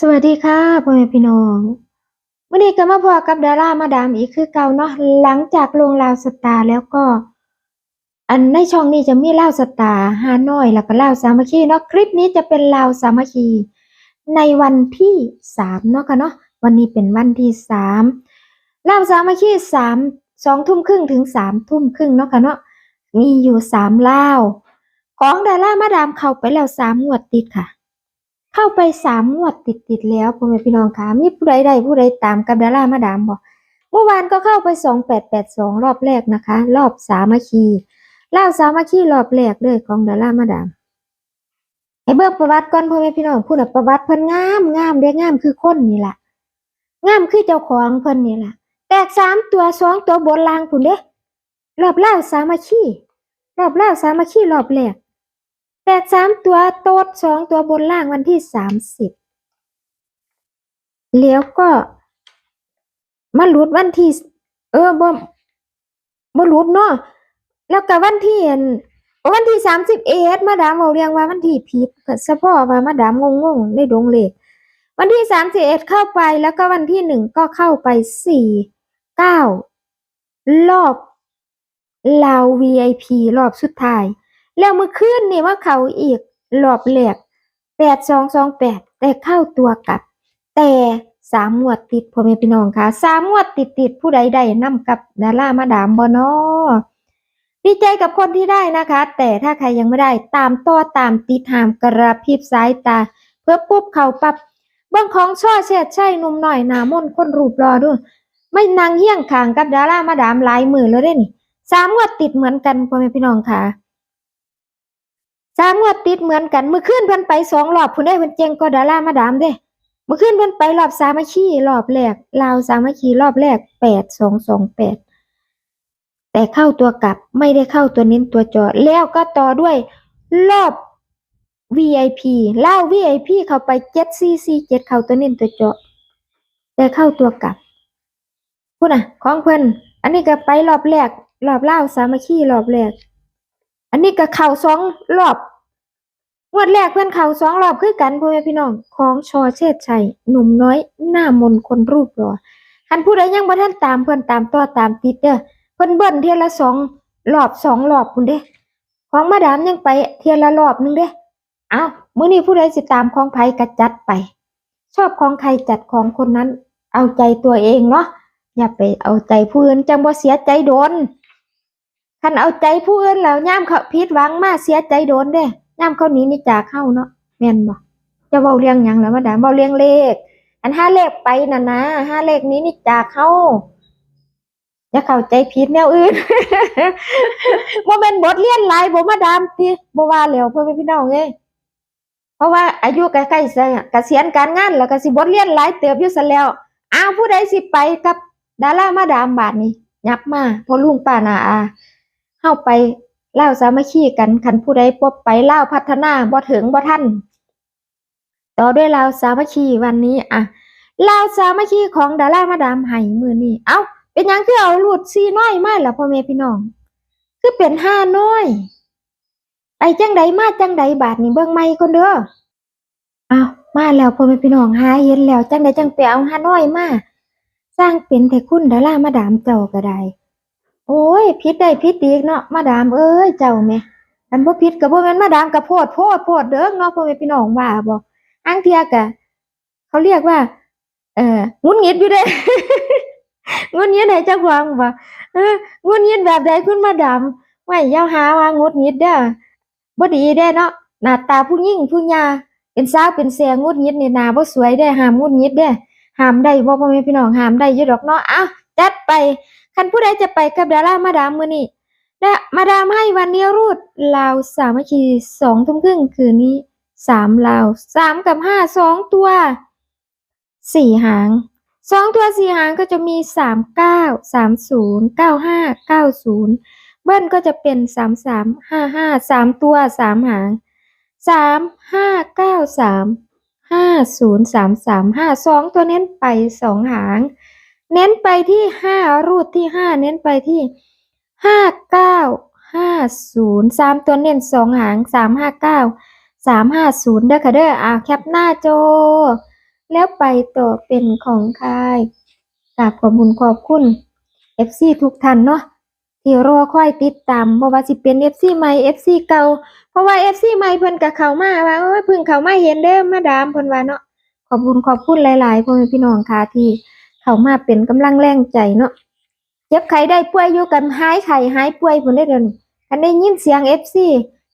สวัสดีค่ะพ่อแม่พี่น้องวันนี้ก็มาพอกับดารามาดามอีกคือเก่าเนาะหลังจากลงลาวสตาร์แล้วก็ อันในช่องนี้จะมีลาวสตาร์ฮานอยแล้วก็ลาวสามัคคีเนาะคลิปนี้จะเป็นลาวสามัคคี ในวันที่สามเนาะค่ะเนาะวันนี้เป็นวันที่สามลาวสามัคคีสามสองทุ่มครึ่งถึงสามทุ่มครึ่งเนาะค่ะเนาะมีอยู่สามลาวของดารามาดามเข้าไปแล้วสามงวดติดค่ะ เข้าไปสามงวดติดติดๆแล้วพ่อแม่พี่น้องคะมีผู้ใดใดผู้ใดตามกับดารามาดามบอกเมื่อวานก็เข้าไปสองแปดแปดสองรอบแรกนะคะ รอบสามัคคีล่าสามัคคีรอบแรกเลยของดารามาดามให้เบิกประวัติก่อนพ่อแม่พี่น้องพูดน่ะประวัติเพิ่นงามงามเด้งามคือคนนี่แหละงามคือเจ้าของเพิ่นนี่แหละแตกสามตัวสองตัวบนลางพุ่นเด้รอบล่าสามัคคีรอบล่าสามัคคีรอบแรก แตกสามตัวโต๊ดสองตัวบนล่างวันที่สามสิบแล้วก็มาหลุดวันที่ เออบ่บ่หลุดเนาะแล้วก็วันที่อันวันที่สามสิบเอ็ดมาดามเอาเรียงว่าวันที่ผิดก็เฉพาะว่ามาดามงงๆในดงเลขวันที่สามสิบเอ็ดเข้าไปแล้วก็วันที่หนึ่งก็เข้าไปสี่เก้ารอบลาว VIP รอบสุดท้าย แล้วเมื่อคืนนี่ว่าเขาอีกรอบแรกแปดสองสองแปดแต่เข้าตัวกลับ แต่สามงวดติดพ่อแม่พี่น้องค่ะสามงวดติดติดผู้ใดได้นำกับดารามาดามบอนอดีใจกับคนที่ได้นะคะ แต่ถ้าใครยังไม่ได้ตามต่อตามติดหามกระพริบสายตา เพื่อปุ๊บเขาปับเบื้องของช่อเช็ดใช่หนุ่มหน่อยหนามนคนรูปรอด้วยไม่นางเฮี้ยงขางกับดารามาดามลายมือแล้วเด้นี่สามงวดติดเหมือนกันพ่อแม่พี่น้องค่ะ สามงวดติดเหมือนกันเมื่อคืนเพิ่นไปสองรอบพุ่นได้เพิ่นเจงก็ดารามาดามเด้เมื่อคืนเพิ่นไปรอบสามัคคีรอบแรกลาวสามัคคีรอบแรกแปดสองสองแปดแต่เข้าตัวกลับไม่ได้เข้าตัวเน้นตัวจอแล้วก็ต่อด้วยรอบ VIP เล่า VIP เข้าไปเจ็ดซีซีเจ็ดเข้าตัวเน้นตัวจาะแต่เข้าตัวกลับพูดน่ะของเพิ่นอันนี้ก็ไปรอบแรกรอบเล่าสามัคคีรอบแรก อันนี้ก็เข่าสองรอบงวดแรกเพื่อนเข่าสองรอบคือกันพ่อแม่พี่น้องของชอเชษชัยหนุ่มน้อยหน้ามนคนรูปหล่อคันผู้ใดยังบ่ทันตามเพื่อนตามต่อตามติดเด้อเพิ่นเบิ้นเทียละสองรอบสองรอบพุ่นเด้ของมาดามยังไปเทียละรอบหนึงเด้เอ้ามื้อนี้ผู้ใดสิตามของไผก็จัดไป ชอบของใครจัดของคนนั้น เอาใจตัวเองเนาะอย่าไปเอาใจผู้อื่นจังบ่เสียใจโดน คันเอาใจผู้อื่นแล้วย่ามเขาผิดหวังมาเสียใจโดนเด้ย่ามเขาหนีนี่จากเข้าเนาะแม่นบ่จะเว้าเรื่องยังแล้วมาดามเว้าเรื่องเลข อันห้าเลขไปน่ะนะห้าเลขนี้นี่จากเข้าอย่าเข้าใจผิดแนวอื่นบ่แม่นบทเรียนลายบ่มาดามติบ่ว่าแล้วเพิ่นเป็นพี่น้องเอ้เพราะว่าอายุใกล้ๆสิเกษียณการงานแล้วก็สิบทเรียนหลายเติบอยู่ซะแล้วอ้าวผู้ใดสิไปกับดารามาดามบาดนี้ยับมาพอลุงป้านาอา เข้าไปเล่าสามัคคีกันคันผู้ใดปบไปเล่าพัฒนาบ่ถึงบ่ทันต่อด้วยเล่าสามัคคีวันนี้อะเล่าสามัคคีของดารามาดามไห้มือนี้เอ้า เป็นยังคือเอาลูดซีน้อยมาละพ่อแม่พี่น้อง คือเป็นห้าน้อยไปจังใดมาจังใดบาทนี่เบิ่งใหม่คนเด้ออ้าวมาแล้วพ่อแม่พี่น้องหาเห็นแล้วจังใดจังไปเอาห้าน้อยมาสร้างเป็นแต่คุณดารามาดามเจ้าก็ได้ โอ้ยผิดได้ผิดอีกเนาะมาดามเอ้ยเจ้าแม่อันบ่ผิดก็บ่แม่นมาดามก็โพดโพดโพดเด้อเนาะพ่อแม่พี่น้องว่าบ่อังเทียก็เขาเรียกว่า เอ่องุดหงิดอยู่เด้งุดหงิดให้เจ้าของบ่เอองุดหงิดแบบใดคุณมาดามไว้อย่าหาว่างุดหงิดเด้อบ่ดีเด้เนาะหน้าตาผู้หญิงผู้หญิงเป็นสาวเป็นแสงุดหงิดนี่หน้าบ่สวยเด้ห้ามงุดหงิดเด้ห้ามได้บ่พ่อแม่พี่น้องห้ามได้อยู่ดอกเนาะอ้าวจัดไป คันผู้ใดจะไปกับดารามาดามมือนี้และมาดามให้วันนี้รูดลาวสามัคคีสองทุ่มครึ่งคืนนี้สามลาวสามกับห้าสองตัวสี่หางสองตัวสี่หางก็จะมีสามเก้าสามศูนย์เก้าห้าเก้าศูนย์เบิ้ลก็จะเป็นสามสามห้าห้าสามตัวสามหางสามห้าเก้าสามห้าศูนย์สามสามห้าสองตัวเน้นไปสองหาง เน้นไปที่ห้ารูดที่ห้าเน้นไปที่ห้าเก้าห้าศูนย์สามตัวเน้นสองหางสามห้าเก้าสามห้าศูนย์เด้อค่ะเด้ออ่าแคปหน้าโจ แล้วไปต่อเป็นของใค่ากราบขอบคุณขอบคุณ FC ทุกท่านเนาะที่รอคอยติดตามบ่ว่าสิเป็น FC ใหม่ FC เก่าเพราะว่า FC ใหม่เพิ่นก็เขามาว่าโอ้ยเพิ่งเขามาเห็นเด้อมาดามเพิ่นว่าเนาะขอบคุณขอบคุณหลายๆพ่อแม่พี่น้องค่ะที่ เข้ามาเป็นกำลังแรงใจเนาะเจ็บไข้ได้ป่วยอยู่กันหายไข้หายป่วยพุ่นได้เดี๋ยวนี้คันได้ยินเสียง FC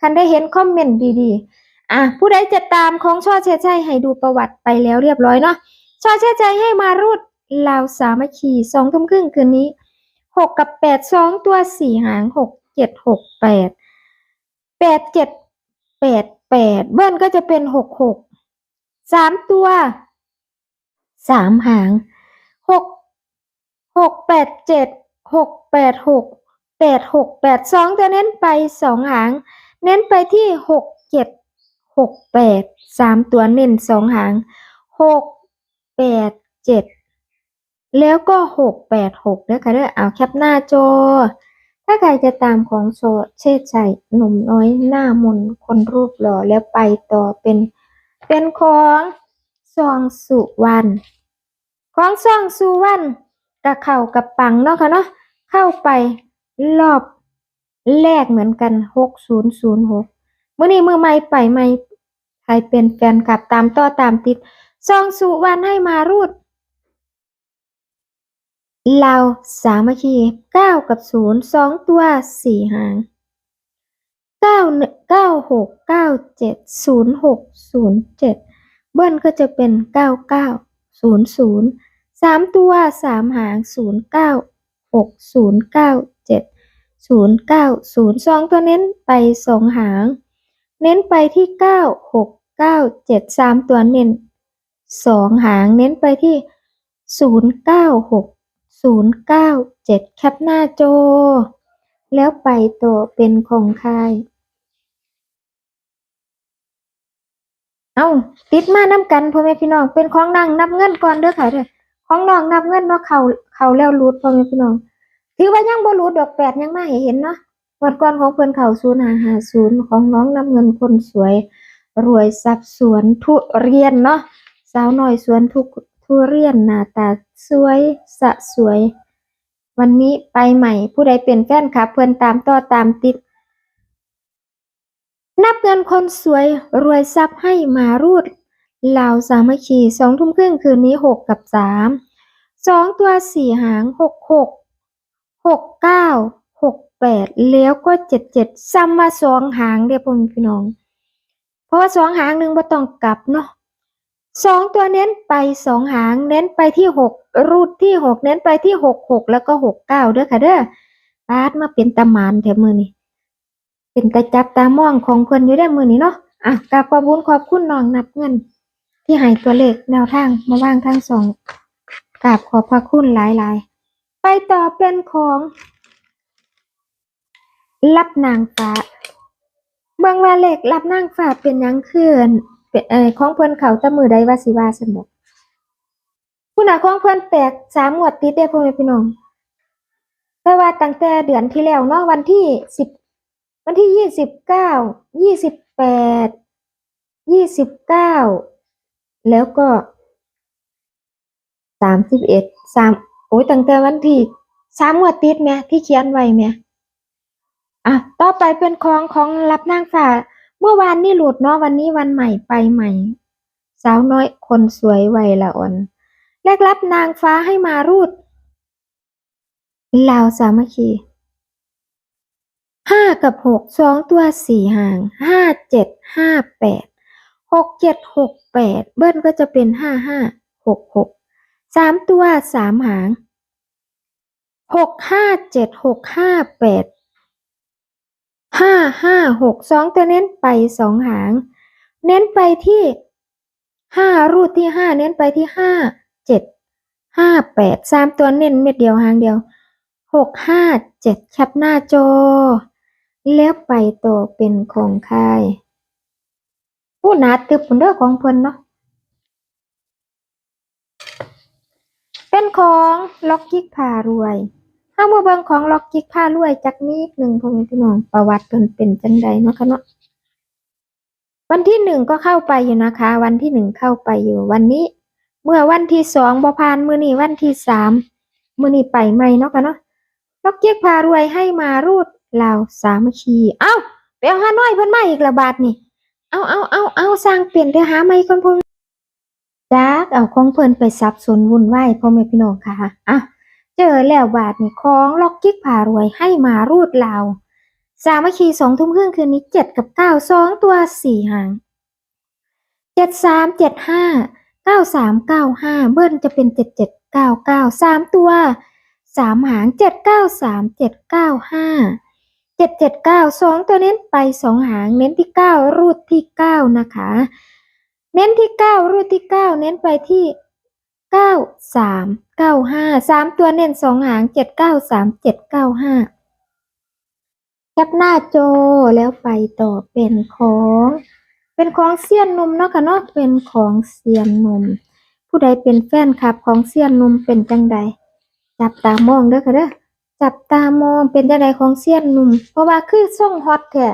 คันได้เห็นคอมเมนต์ดีๆ อะผู้ใดจะตามของช่อเชยชัยให้ดูประวัติไปแล้วเรียบร้อยเนาะช่อเชยชัยให้มารูดลาวสามัคคีสองทุ่มครึ่งคืนนี้หกกับแปดสองตัวสี่หางหกเจ็ดหกแปดแปดเจ็ดแปดแปดเบิ้ลก็จะเป็นหกหกสามตัวสามหาง หกแปดเจ็ดหกแปดหกแปดหกแปดสองตัวเน้นไปสองหาง เน้นไปที่หกเจ็ดหกแปดสามตัวเน้นสองหางหกแปดเจ็ดแล้วก็หกแปดหกเด้อค่ะเด้อเอาแคปหน้าจอ ถ้าใครจะตามของโซเชษชัยหนุ่มน้อยหน้ามนคนรูปหล่อแล้วไปต่อเป็น เป็นของซองสุวรรณของซองสุวรรณ กับเข่ากับปังเนาะค่ะเนาะเข้าไปรอบแรกเหมือนกันหกศูนย์ศูนย์หกมื่อนี้มือไม่ไปไม่ใครเป็นแฟนคลับตามต่อตามติดซองสุวรรณให้มารูดเราสามัคคีเก้ากับศูนย์สองตัวสี่หางเก้าเก้าหกเก้าเจ็ดศูนย์หกศูนย์เจ็ดเบิ้ลก็จะเป็นเก้าเก้าศูนย์ศูนย์ สามตัวสามหางศูนย์เก้าหกศูนย์เก้าเจ็ดศูนย์เก้าศูนย์สองตัวเน้นไปสองหาง เน้นไปที่เก้าหกเก้าเจ็ดสามตัวเน้นสองหางเน้นไปที่ศูนย์เก้าหกศูนย์เก้าเจ็ดแคปหน้าโจ แล้วไปตัวเป็นของใครเอาติดมาน้ำกันพ่อแม่พี่น้องเป็นของนางนับเงินก่อนเด้อค่ะเด้อ ของน้องนับเงินเนาะเขาเขาแล้วรูดพ่อแม่พี่น้อง ถือว่ายังบ่รู้ดอกแปดยังมาให้เห็นเนาะวันก่อนของเพิ่อนเขาศูนย์หาหาศูนย์ของน้องน้ำเงินคนสวย รวยทรัพย์สวนทุเรียนเนาะสาวหน้อยสวนทุกทุเรียนหน้าตาสวยสะสวย วันนี้ไปใหม่ผู้ใดเป็นแฟนคลับ เพิ่อนตามต่อตามติด นับเงินคนสวยรวยทรัพย์ให้มารูด ลาวสามัคคีสองทุ่มครึ่งคืนนี้หกกับสามสองตัวสี่หางหกหกหกเก้าหกแปดแล้วก็เจ็ดเจ็ดซ้ำมาสองหางเดียวพ่อพี่น้อง เพราะว่าสองหางหนึ่งบ่ต้องกลับเนาะสองตัวเน้นไปสองหางเน้นไปที่หกรูดที่หกเน้นไปที่หกหกแล้วก็หกเก้าเด้อค่ะเด้อปาดมาเป็นตามานแถมมือนี่เป็นตาจับตามองของเพิ่นอยู่ได้มือนี้เนาะอะกราบขอบคุญขอบคุณน้องนับเงิน ที่ให้ตัวเลขแนวทางมาว่างทั้งสองกราบขอบพระคุณหลายๆ ไปต่อเป็นของ รับนางฟ้าเบิ่งว่าเลขรับนางฟ้าเป็นยังคือเป็นเอ่อของเพิ่อนเขาตะมือใดว่าสิว่าซั่นดอกผู้น่ะของเพิ่อนแตกสามงวดติดเด้พ่อแม่พี่น้องแต่ว่าตั้งแต่เดือนที่แล้วเนาะวันที่สิบวันที่ยี่สิบเก้ายี่สิบแปดยี่สิบเก้า แล้วก็สามสิบเอ็ดสามโอ้ยตั้งแต่วันที่สามงวดติดแม่ที่เขียนไว้แม่อะต่อไปเป็นของของรับนางฟ้าเมื่อวานนี่หลุดเนาะวันนี้วันใหม่ไปใหม่ สาวน้อยคนสวยวัยละอ่อนแรกรับนางฟ้าให้มารูดลาวสามัคคีห้ากับหกสองตัวสี่หางห้าเจ็ดห้าแปด หกเจ็ดหกแปดเบิ้ลก็จะเป็นห้าห้าหกหกสามตัวสามหางหกห้าเจ็ดหกห้าแปดห้าห้าหกสองตัวเน้นไปสองหาง เน้นไปที่ห้ารูดที่ห้าเน้นไปที่ห้าเจ็ดห้าแปดสามตัวเน้นเม็ดเดียวหางเดียวหกห้าเจ็ดแคปหน้าจอ แล้วไปต่อเป็นของใคร ผู้หนาตึบเด้อของเพิ่นเนาะเป็นของล็อกกิกพารวยถ้ามาเบิ่งของล็อกกิกพารวยจักนิดหนึ่งพ่อแม่พี่น้องประวัติเพิ่นเป็นจังใดเนาะคะเนาะวันที่หนึ่งก็เข้าไปอยู่นะคะ วันที่หนึ่งเข้าไปอยู่ วันนี้ เมื่อวันที่สองบ่ผ่านมือนี้วันที่สามมือนี้ไปใหม่เนาะคะเนาะล็อกเกียกพารวยให้มารูดลาสามคี เอ้าไปเอาหาน้อยเพิ่นมาอีกละบาทนี่ เอาเอาเอาเอาสร้างเปลี่ยนเดี๋ยวหาใหม่ก่อนพุ่นจักเอาของเพิ่นไปสับสนวุ่นวายพ่อแม่พี่น้องค่ะอะเจอแล้วบาทนี่ของล็อกกียกพารวยให้มารูดลาสามัคคีสองทุ่มครึ่งคืนนี้เจ็ดกับเก้าสองตัวสี่หางเจ็ดสามเจ็ดห้าเก้าสามเก้าห้าเบิ้ลจะเป็นเจ็ดเจ็ดเก้าเก้าสามตัวสามหางเจ็ดเก้าสามเจ็ดเก้าห้า เจ็ดเจ็ดเก้าสองตัวเน้นไปสองหาง เน้นที่เก้ารูดที่เก้านะคะ เน้นที่เก้ารูดที่เก้าเน้นไปที่เก้าสามเก้าห้าสามตัวเน้นสองหางเจ็ดเก้าสามเจ็ดเก้าห้าแคปหน้าโจแล้วไปต่อเป็นของ เป็นของเสี้ยนนมเนาะค่ะเนาะเป็นของเสี้ยนนมผู้ใดเป็นแฟนคลับของเสี้ยนนมเป็นจังใดจับตามองเด้อค่ะเด้อ จับตามองเป็นจังใดของเสี้ยนหนุ่ม เพราะว่าคือส่งฮอตแท้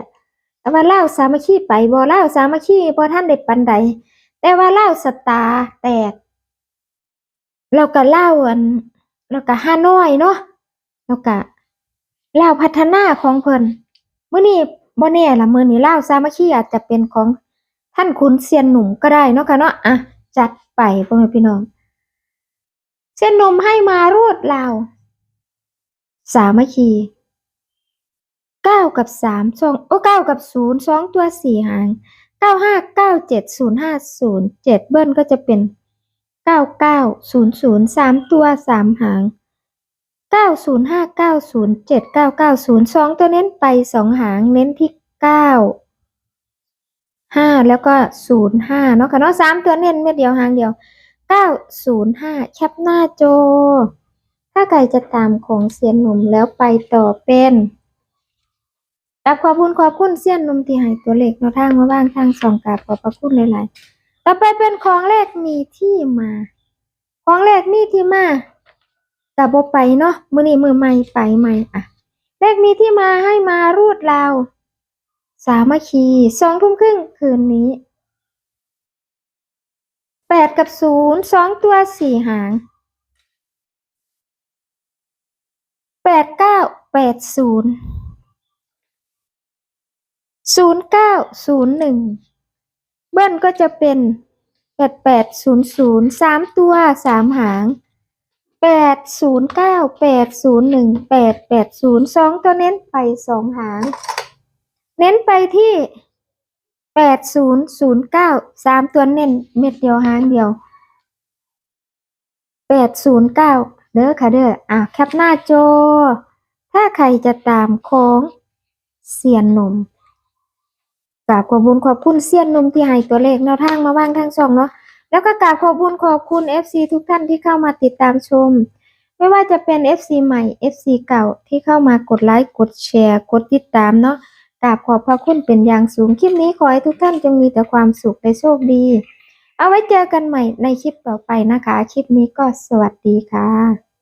แต่ว่าเล่าสามัคคีไปบ่เล่าสามัคคีบ่ท่านได้ปันใดแต่ว่าเล่าสตาแตกแล้วก็เล่าอันแล้วก็ฮาน้อยเนาะแล้วก็ลาพัฒนาของเพิ่นมื้อนี้บ่แน่ล่ะมื้อนี้ลาสามัคคีอาจจะเป็นของท่านขุนเซียนหนุ่มก็ได้เนาะค่ะเนาะอะจัดไปพ่อแม่พี่น้อง เซียนหนุ่มให้มารวดลา สามัคคีเก้ากับสามสองโอ้เก้ากับศูนย์สองตัวสี่หางเก้าห้าเก้าเจ็ดศูนย์ห้าศูนย์เจ็ดเบิ้ลก็จะเป็นเก้าเก้าศูนย์ศูนย์สามตัวสามหางเก้าศูนย์ห้าเก้าศูนย์เจ็ดเก้าเก้าศูนย์สองตัวเน้นไปสองหางเน้นที่เก้าห้าแล้วก็ศูนย์ห้าเนาะค่ะเนาะสามตัวเน้นเม็ดเดียวหางเดียวเก้าศูนย์ห้าแคปหน้าโจ ถ้าใครจะตามของเซียนหนุ่มแล้วไปต่อเป็นกับขอบคุณขอบคุณเซียนหนุ่มที่ให้ตัวเลขแนวทางมาบ้างทางสองกาบขอบพระคุณหลายๆ ต่อไปเป็นของแรกมีที่มา ของแรกมีที่มาแต่บไปเนาะมือนี้มือใหม่ไปใหม่อะเลขมีที่มาให้มารูดเราสามัคคีสองทุ่มครึ่งคืนนี้แปดกับศูนย์สองตัวสี่หาง แปดเก้าแปดศูนย์ศูนย์เก้าศูนย์หนึ่งเบิ้ลก็จะเป็นแปดแปดศูนย์ศูนย์สามตัวสามหางแปดศูนย์เก้าแปดศูนย์หนึ่งแปดแปดศูนย์สองตัวเน้นไปสองหาง เน้นไปที่แปดศูนย์ศูนย์เก้าสามตัวเน้นเม็ดเดียวหางเดียวแปดศูนย์เก้า เด้อค่ะเด้ออะแคปหน้าโจถ้าใครจะตามโค้งเสียนนมกราบขอบคุณขอบคุณเสียนนมที่ให้ตัวเลขแนวทางมาว่างทางช่องเนาะแล้วก็กราบขอบคุณขอบคุณ FC ทุกท่านที่เข้ามาติดตามชม ไม่ว่าจะเป็น FC ใหม่ FC เก่าที่เข้ามากดไลค์กดแชร์ กดติดตามเนาะกราบขอบพระคุณเป็นอย่างสูงคลิปนี้ขอให้ทุกท่านจงมีแต่ความสุขและโชคดี เอาไว้เจอกันใหม่ในคลิปต่อไปนะคะ คลิปนี้ก็สวัสดีค่ะ